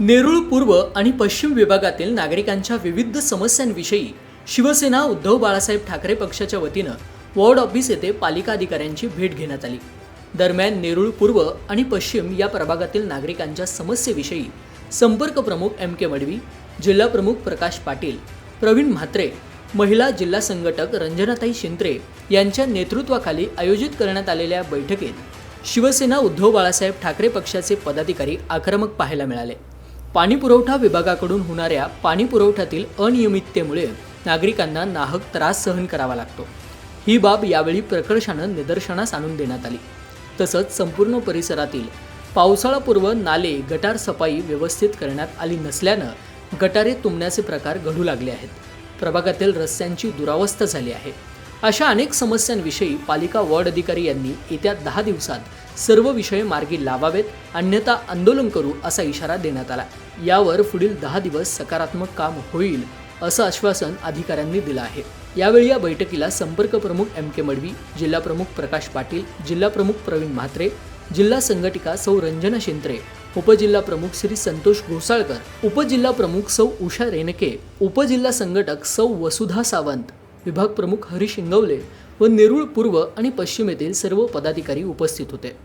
नेरुळ पूर्व आणि पश्चिम विभागातील नागरिकांच्या विविध समस्यांविषयी शिवसेना उद्धव बाळासाहेब ठाकरे पक्षाच्या वतीनं वॉर्ड ऑफिस येथे पालिका अधिकाऱ्यांची भेट घेण्यात आली. दरम्यान नेरुळ पूर्व आणि पश्चिम या प्रभागातील नागरिकांच्या समस्येविषयी संपर्क प्रमुख एम के मडवी जिल्हा प्रमुख प्रकाश पाटील प्रवीण म्हात्रे महिला जिल्हा संघटक रंजनाताई शिंत्रे यांच्या नेतृत्वाखाली आयोजित करण्यात आलेल्या बैठकीत शिवसेना उद्धव बाळासाहेब ठाकरे पक्षाचे पदाधिकारी आक्रमक पाहायला मिळाले. पाणी पुरवठा विभागाकडून होणाऱ्या पाणी पुरवठ्यातील अनियमिततेमुळे नागरिकांना नाहक त्रास सहन करावा लागतो. ही बाब यावेळी प्रकर्षानं निदर्शनास आणून देण्यात आली. तसंच संपूर्ण परिसरातील पावसाळापूर्व नाले गटार सफाई व्यवस्थित करण्यात आली नसल्यानं गटारे तुंबण्याचे प्रकार घडू लागले आहेत. प्रभागातील रस्त्यांची दुरावस्था झाली आहे. अशा अनेक समस्यांविषयी पालिका वॉर्ड अधिकारी यांनी येत्या दहा दिवसात सर्व विषय मार्गी लावावेत अन्यथा आंदोलन करू असा इशारा देण्यात आला. यावर पुढील दहा दिवस सकारात्मक काम होईल असं आश्वासन अधिकाऱ्यांनी दिलं आहे. यावेळी या बैठकीला संपर्क प्रमुख एम के मडवी जिल्हा प्रमुख प्रकाश पाटील जिल्हा प्रमुख प्रवीण म्हात्रे जिल्हा संघटिका सौ रंजना शिंत्रे उपजिल्हा प्रमुख श्री संतोष घोसाळकर उपजिल्हा प्रमुख सौ उषा रेनके उपजिल्हा संघटक सौ वसुधा सावंत विभाग प्रमुख हरीश इंगवले व नेरूळ पूर्व आणि पश्चिमेतील सर्व पदाधिकारी उपस्थित होते.